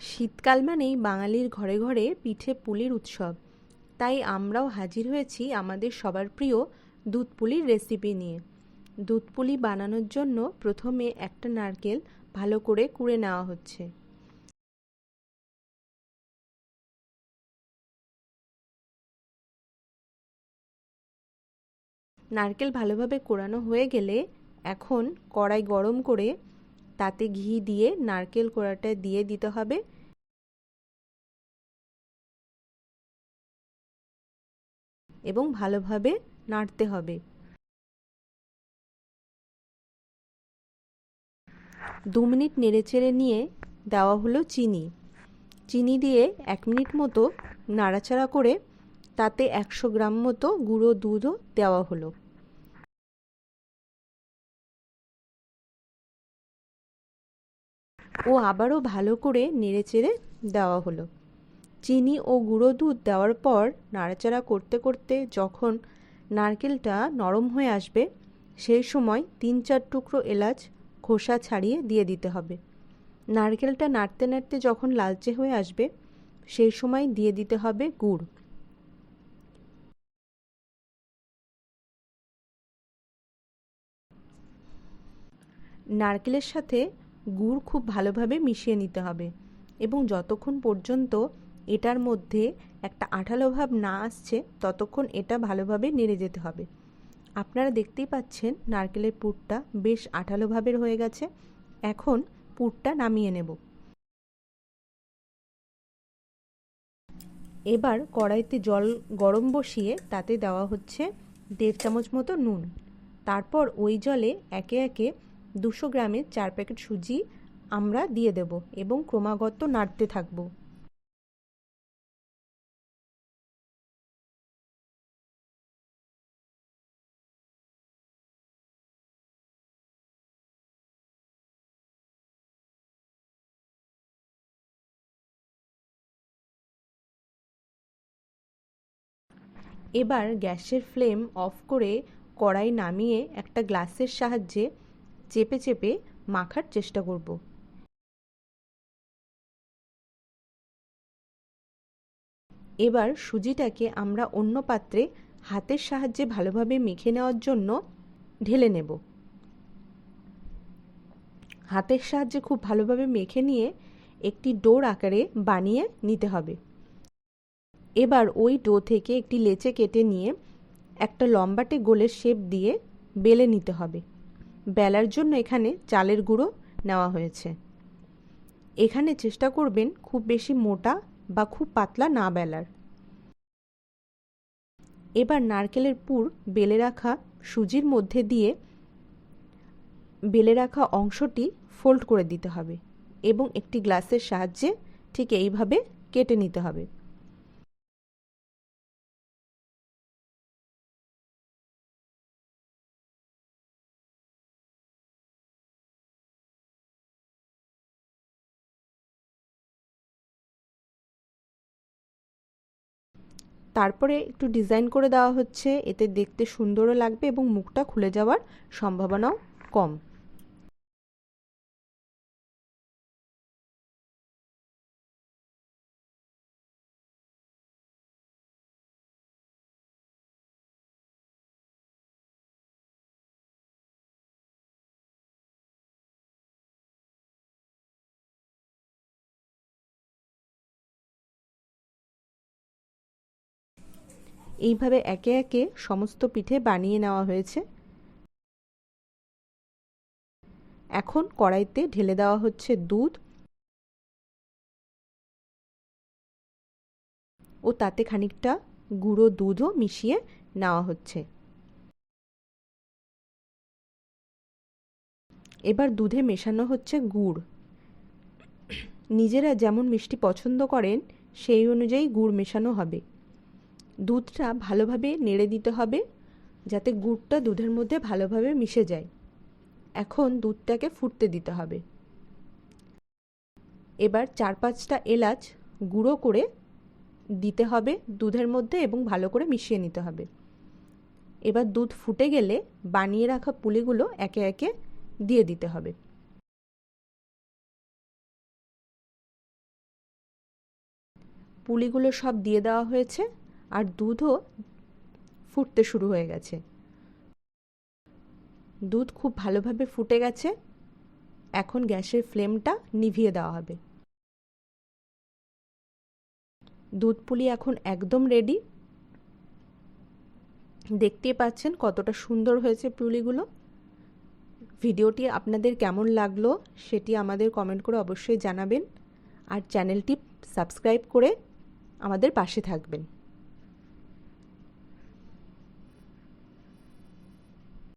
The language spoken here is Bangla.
শীতকাল মানেই বাঙালির ঘরে ঘরে পিঠে পুলির উৎসব। তাই আমরাও হাজির হয়েছি আমাদের সবার প্রিয় দুধ পুলির রেসিপি নিয়ে। দুধ পুলি বানানোর জন্য প্রথমে একটা নারকেল ভালো করে কুড়ে নেওয়া হচ্ছে। নারকেল ভালোভাবে কোড়ানো হয়ে গেলে এখন কড়াই গরম করে তাতে ঘি দিয়ে, নারকেল কোড়াটা দিয়ে দিতে হবে। এবং ভালোভাবে নাড়তে হবে। দু মিনিট নেড়েচেড়ে নিয়ে দেওয়া হলো চিনি। চিনি দিয়ে এক মিনিট মতো নাড়াচাড়া করে তাতে একশো গ্রাম মতো গুঁড়ো দুধও দেওয়া হলো। ও আবারও ভালো করে নেড়েচেড়ে দেওয়া হলো। চিনি ও গুঁড়ো দুধ দেওয়ার পর নাড়াচাড়া করতে করতে যখন নারকেলটা নরম হয়ে আসবে, সেই সময় তিন চার টুকরো এলাচ খোসা ছাড়িয়ে দিয়ে দিতে হবে। নারকেলটা নাড়তে নাড়তে যখন লালচে হয়ে আসবে, সেই সময় দিয়ে দিতে হবে গুড়। নারকেলের সাথে গুড় খুব ভালোভাবে মিশিয়ে নিতে হবে এবং যতক্ষণ পর্যন্ত এটার মধ্যে একটা আঠালো ভাব না আসছে, ততক্ষণ এটা ভালোভাবে নেড়ে যেতে হবে। আপনারা দেখতেই পাচ্ছেন নারকেলের পুরটা বেশ আঠালো ভাবের হয়ে গেছে। এখন পুরটা নামিয়ে নেব। এবার কড়াইতে জল গরম বসিয়ে তাতে দেওয়া হচ্ছে দেড় চামচ মতো নুন। তারপর ওই জলে একে একে দুশো গ্রামের চার প্যাকেট সুজি আমরা দিয়ে দেব এবং ক্রমাগত নাড়তে থাকব। এবার গ্যাসের ফ্লেম অফ করে কড়াই নামিয়ে একটা গ্লাসের সাহায্যে চেপে চেপে মাখার চেষ্টা করব। এবার সুজিটাকে আমরা অন্য পাত্রে হাতের সাহায্যে ভালোভাবে মেখে নেওয়ার জন্য ঢেলে নেব। হাতের সাহায্যে খুব ভালোভাবে মেখে নিয়ে একটি ডোর আকারে বানিয়ে নিতে হবে। এবার ওই ডো থেকে একটি লেচে কেটে নিয়ে একটা লম্বাটে গোলের শেপ দিয়ে বেলে নিতে হবে। বেলার জন্য এখানে চালের গুঁড়ো নেওয়া হয়েছে। এখানে চেষ্টা করবেন খুব বেশি মোটা বা খুব পাতলা না বেলার। এবার নারকেলের পুর বেলে রাখা সুজির মধ্যে দিয়ে বেলে রাখা অংশটি ফোল্ড করে দিতে হবে এবং একটি গ্লাসের সাহায্যে ঠিক এইভাবে কেটে নিতে হবে। তারপরে একটু ডিজাইন করে দেওয়া হচ্ছে। এতে দেখতে সুন্দরও লাগবে এবং মুখটা খুলে যাওয়ার সম্ভাবনাও কম। এইভাবে একে একে সমস্ত পিঠে বানিয়ে নেওয়া হয়েছে। এখন কড়াইতে ঢেলে দেওয়া হচ্ছে দুধ ও তাতে খানিকটা গুঁড়ো দুধও মিশিয়ে নেওয়া হচ্ছে। এবার দুধে মেশানো হচ্ছে গুড়। নিজেরা যেমন মিষ্টি পছন্দ করেন, সেই অনুযায়ী গুড় মেশানো হবে। দুধটা ভালোভাবে নেড়ে দিতে হবে, যাতে গুড়টা দুধের মধ্যে ভালোভাবে মিশে যায়। এখন দুধটাকে ফুটতে দিতে হবে। এবার চার পাঁচটা এলাচ গুঁড়ো করে দিতে হবে দুধের মধ্যে এবং ভালো করে মিশিয়ে নিতে হবে। এবার দুধ ফুটে গেলে বানিয়ে রাখা পুলিগুলো একে একে দিয়ে দিতে হবে। পুলিগুলো সব দিয়ে দেওয়া হয়েছে। আর দুধও ফুটতে শুরু হয়ে গেছে। দুধ খুব ভালোভাবে ফুটে গেছে। এখন গ্যাসের ফ্লেমটা নিভিয়ে দেওয়া হবে। দুধ পুলি এখন একদম রেডি দেখতেই পাচ্ছেন কতটা সুন্দর হয়েছে পুলিগুলো। ভিডিওটি আপনাদের কেমন লাগল সেটি আমাদের কমেন্ট করে অবশ্যই জানাবেন। আর চ্যানেলটি সাবস্ক্রাইব করে আমাদের পাশে থাকবেন।